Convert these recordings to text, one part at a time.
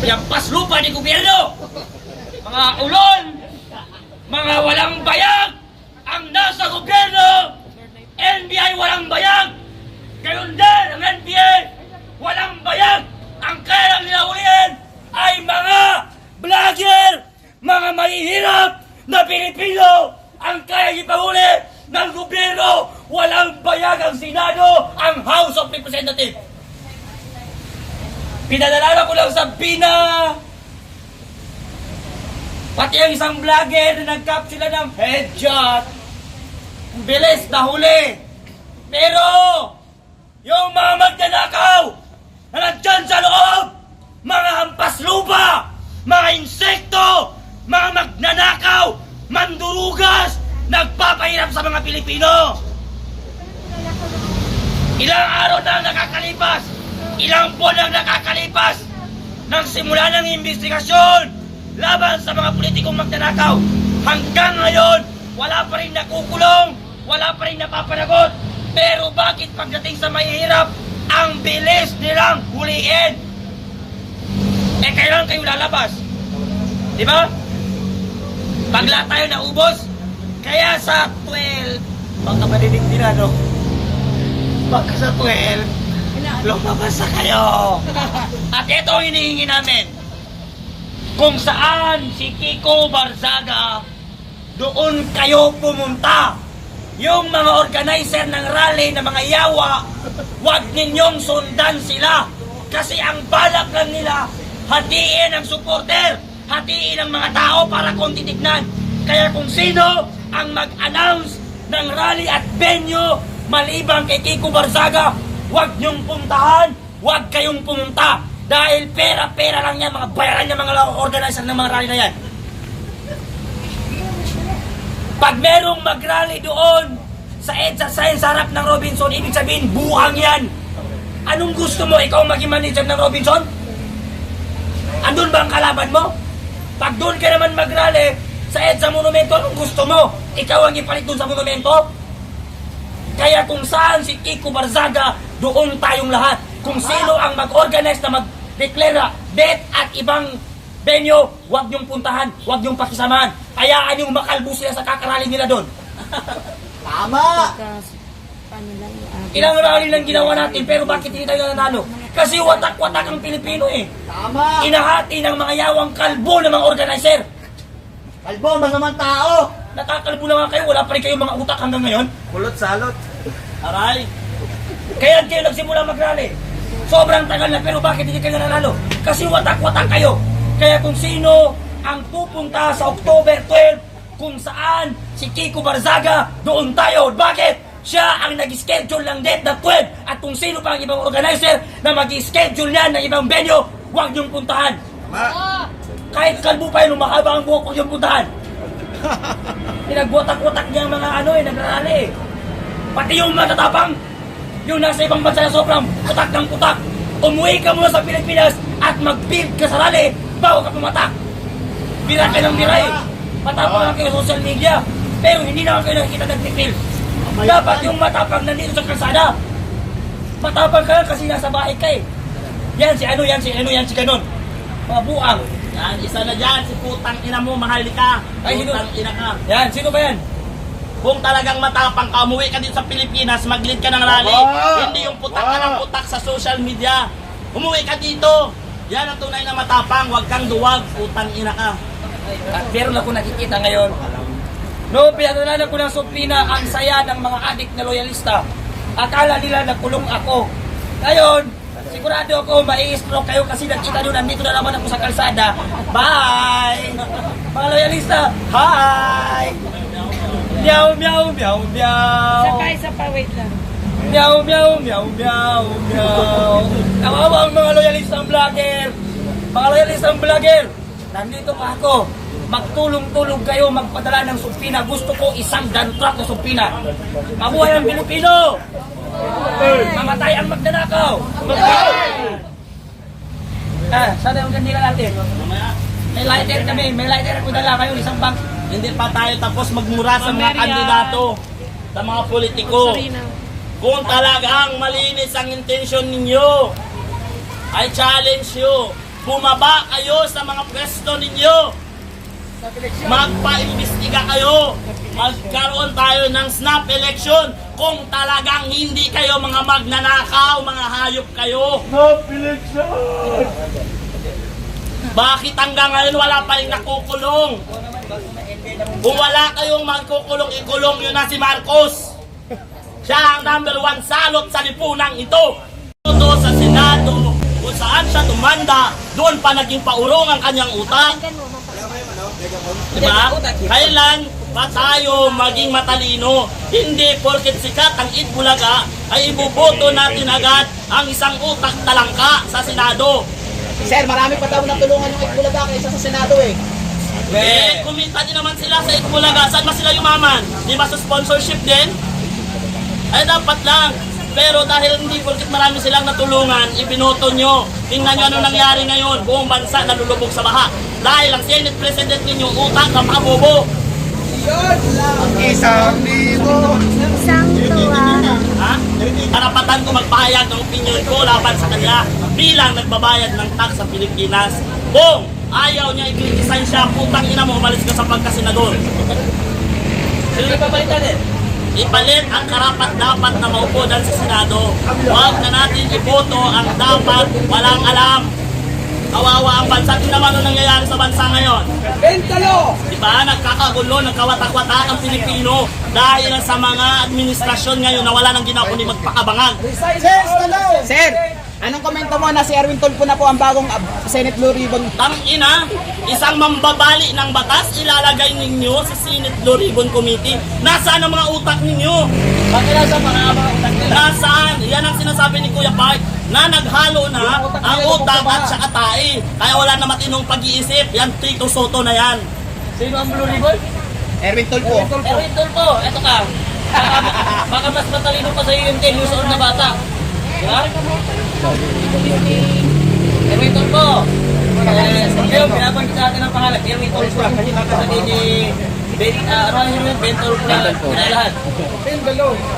Yung paslupa ni gobyerno! Mga ulon! Mga walang bayag! Ang nasa gobyerno! NBI walang bayag! Gayon din ang NBI! Walang bayag! Ang kaya lang nila huliin ay mga vlogger! Mga mahihirap na Pilipino! Ang kaya ipahuli ng gobyerno! Walang bayag ang Senado! Ang House of Representatives! Pinadalala ko lang sa Bina! Pati ang isang vlogger na nag-capture na ng headshot. Bilis na huli. Pero, yung mga magnanakaw na nandyan sa loob, mga hampas lupa, mga insekto, mga magnanakaw, mandurugas, nagpapahirap sa mga Pilipino. Ilang araw na nakakalipas, ilang buwan ang nakakalipas, nang simula ng investigasyon laban sa mga politikong magnanakaw. Hanggang ngayon, wala pa rin nakukulong, wala pa rin napapanagot. Pero bakit pagdating sa mahihirap, ang bilis nilang huliin? Eh, kailan kayo lalabas? Di ba? Pag lahat tayo naubos, kaya sa 12, baka marinig nila, no? Baka sa 12, lumabas na kayo. At ito ang hinihingi namin. Kung saan si Kiko Barzaga, doon kayo pumunta. Yung mga organizer ng rally na mga yawa, huwag ninyong sundan sila. Kasi ang balak lang nila, hatiin ang supporter, hatiin ang mga tao para kung titignan. Kaya kung sino ang mag-announce ng rally at venue maliban kay Kiko Barzaga, huwag niyong puntahan, huwag kayong pumunta. Dahil pera-pera lang yan, mga bayaran niya mga organizer ng mga rally na yan. Pag merong mag-rally doon sa EDSA Science harap ng Robinson, ibig sabihin, buhang yan. Anong gusto mo? Ikaw maging manager ng Robinson? Andun ba ang kalaban mo? Pag doon ka naman mag-rally sa EDSA Monumento, anong gusto mo? Ikaw ang ipalit doon sa monumento? Kaya kung saan si Kiko Barzaga, doon tayong lahat. Kung sino ang mag-organize na mag-deklara death at ibang venue, huwag niyong puntahan, huwag niyong pakisamahan. Hayaan yung makalbo sila sa kakarali nila doon. Tama! Ilang rally lang ginawa natin, pero bakit hindi tayo nanalo? Kasi watak-watak ang Pilipino eh. Tama! Inahati ng mga yawang kalbo ng mga organizer. Kalbo, masamang tao! Nakakalbo na nga kayo, wala pa rin kayong mga utak hanggang ngayon. Kulot salot. Aray! Kaya kayo nagsimula mag-rally. Sobrang tagal na pero bakit hindi kayo nanalo? Kasi watak-watak kayo. Kaya kung sino ang pupunta sa October 12, kung saan si Kiko Barzaga, doon tayo. Bakit? Siya ang nag-schedule ng date na 12 at kung sino pa ang ibang organizer na mag-schedule yan ng ibang venue, huwag niyong puntahan. Kahit kalbo pa yun, mahaba ang buhok, huwag niyong puntahan. Pinagwatak-watak niya ang mga ano eh, nagrarali eh. Pati yung matatapang, yung nasa ibang bansa na sobrang putak ng putak. Umuwi ka muna sa Pilipinas at mag-build ka sa rally bago ka pumatak. Bira ka ng bira eh. Matapang lang kayo sa social media. Pero hindi naman kayo nakikita nag-build. Dapat yung matapang nandito sa kalsada. Matapang ka lang kasi nasa bahay ka eh. Yan si ano, yan si ano, yan si ganon. Mga buang. Yan, isa na dyan, si putang ina mo, mahal ka. Ay, sino? Putang ina ka. Yan, sino ba yan? Kung talagang matapang ka, umuwi ka dito sa Pilipinas, mag-lead ka ng rally. Hindi yung putak ka ng putak sa social media. Umuwi ka dito. Yan ang tunay na matapang, huwag kang duwag, putang ina ka. At meron ako nakikita ngayon. No, pinatunanan ko ng suplina ang saya ng mga adik na loyalista. Akala nila nakulong ako. Ngayon, sigurado ako mai-stroke kayo kasi nakita nyo nandito na naman ako sa kalsada. Bye! Mga loyalista, hi! Meow, meow, meow, meow. Isa pa, isa pa, wait lang. Meow, meow, meow, meow, meow. Kawawa ang mga loyalistang vlogger. Mga loyalistang vlogger, nandito pa ako. Magtulong-tulong kayo magpadala ng supina. Gusto ko isang dantrak na supina. Mabuhay ang Pilipino! Mamatay ang magnanakaw! Ah, sana yung kandila natin. May lighter kami, may lighter ako dala kayo, isang bang. Hindi pa tayo tapos magmura sa mga kandidato, sa mga politiko. Kung talagang malinis ang intensyon ninyo, I challenge you, bumaba kayo sa mga pwesto ninyo. Magpa-imbestiga kayo. Magkaroon tayo ng snap election kung talagang hindi kayo mga magnanakaw, mga hayop kayo. Bakit hanggang ngayon wala pa rin nakukulong? Kung wala kayong magkukulong, ikulong yun na si Marcos. Siya ang number one salot sa lipunang ito. Ito sa Senado, kung saan siya tumanda, doon pa naging paurong ang kanyang utak. Diba? Kailan ba tayo maging matalino? Hindi porket sikat ang Itbulaga ay ibuboto natin agad ang isang utak talangka sa Senado. Sir, marami pa daw natulungan yung Itbulaga kaysa sa Senado eh. Eh, kumita din naman sila sa Itbulaga. Saan ba sila yumaman? Di ba sa sponsorship din? Ay, dapat lang. Pero dahil hindi porkit marami silang natulungan, ibinoto nyo. Tingnan nyo ano nangyari ngayon. Buong bansa nalulubog sa baha. Dahil ang Senate President ninyo, utak ng mga bobo. Ha? Karapatan ko magpahayag ng opinion ko laban sa kanila bilang nagbabayad ng tax sa Pilipinas. Kung ayaw niya i-criticize siya, putang ina mo, umalis ka sa pagkasenador. Sino ipapalitan eh? Ipalit ang karapat dapat na maupo dahil sa Senado. Huwag na natin iboto ang dapat walang alam. Kawawa ang bansa. Tingnan naman ang nangyayari sa bansa ngayon. Bentalo! Di ba? Nagkakagulo, nagkawatak-watak ang Pilipino dahil sa mga administrasyon ngayon na wala nang ginawa kundi magpakabangan. Sir, anong komento mo na si Erwin Tulfo na po ang bagong uh, Senate Blue Ribbon? Tang ina, isang mambabali ng batas ilalagay ninyo sa Senate Blue Ribbon Committee. Nasaan ang mga utak ninyo? Bakit nasa mga utak nila? Nasaan? Yan ang sinasabi ni Kuya Park na naghalo na ang utak at saka tae. Kaya wala na matinong pag-iisip. Yan, Tito Soto na yan. Sino ang Blue Ribbon? Erwin Tulfo. Erwin Tulfo, eto ka. Baka, baka mas matalino pa sa iyo yung 10 years old na bata. Di ba? Erwin Tulfo. Eh, Ngayon, pinabanggit sa atin ang pangalan. Erwin Tulfo. Kasi ni Ben, ah, ano yung yun? Ben Tulfo na lahat.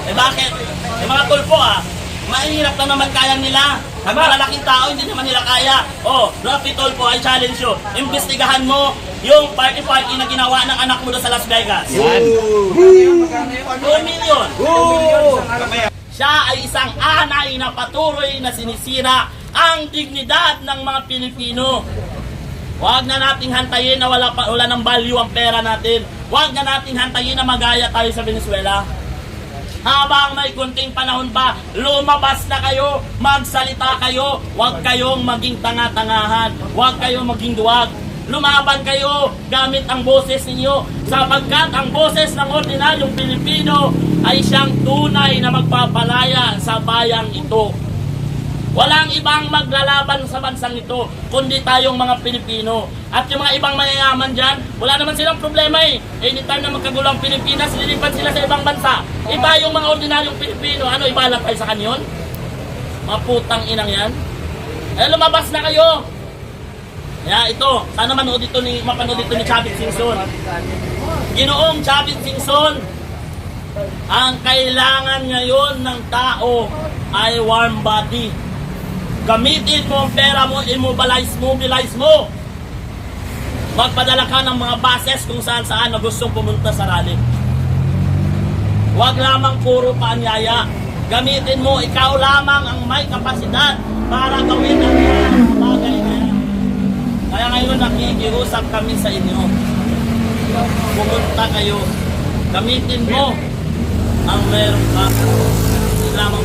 Eh bakit? Eh mga Tulfo ah, mahirap lang naman kaya nila. Ang malalaking tao, hindi naman nila kaya. Oh, Rafi Tulfo, I challenge you. Imbestigahan mo yung party-party na ginawa ng anak mo doon sa Las Vegas. 2 million. Siya ay isang anay na patuloy na sinisira ang dignidad ng mga Pilipino. Huwag na nating hantayin na wala, pa, wala ng value ang pera natin. Huwag na nating hantayin na magaya tayo sa Venezuela. Habang may kunting panahon pa, lumabas na kayo, magsalita kayo, huwag kayong maging tanga-tangahan, huwag kayong maging duwag. Lumaban kayo gamit ang boses ninyo sapagkat ang boses ng ordinaryong Pilipino ay siyang tunay na magpapalaya sa bayang ito. Walang ibang maglalaban sa bansang ito, kundi tayong mga Pilipino. At yung mga ibang mayayaman dyan, wala naman silang problema eh. Anytime na magkagulo ang Pilipinas, lilipat sila sa ibang bansa. Iba yung mga ordinaryong Pilipino. Ano, ibalat tayo sa kanyon? Maputang inang yan. Eh, lumabas na kayo. Kaya ito, sana manood ito ni, mapanood ito ni Chavit Singson. Ginoong Chavit Singson, ang kailangan ngayon ng tao ay warm body. Gamitin mo ang pera mo, immobilize, mobilize mo. Magpadala ka ng mga bases kung saan saan na gustong pumunta sa rally. Huwag lamang puro paanyaya. Gamitin mo, ikaw lamang ang may kapasidad para gawin ang mga bagay. Kaya ngayon nakikiusap kami sa inyo. Pumunta kayo. Gamitin mo ang meron ka.